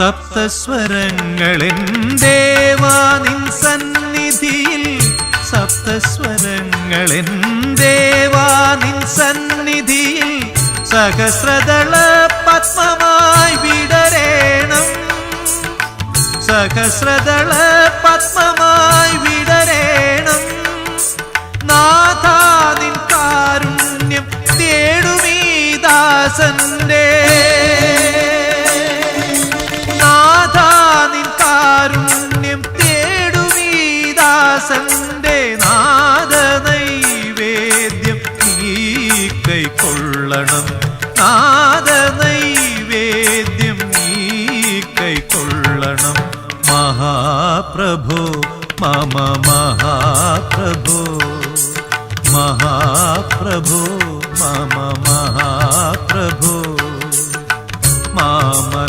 സപ്തസ്വരങ്ങളെൻ ദേവാ നിൻ സന്നിധിയിൽ. സപ്തസ്വരങ്ങളെൻ ദേവാ നിൻ സന്നിധിയിൽ. സഹസ്രദള പത്മമായി വിടരേണം. സഹസ്രദള പത്മമായി വിടരേണം. നാഥാനിൻ കാരുണ്യം തേടുമീ ദാസന്റെ നാദ നൈവേദ്യം നീ കൈക്കൊള്ളണം നാദ നൈവേദ്യം നീ കൈക്കൊള്ളണം മഹാപ്രഭു മമ മഹാപ്രഭോ. മഹാപ്രഭു മമ മഹാപ്രഭു.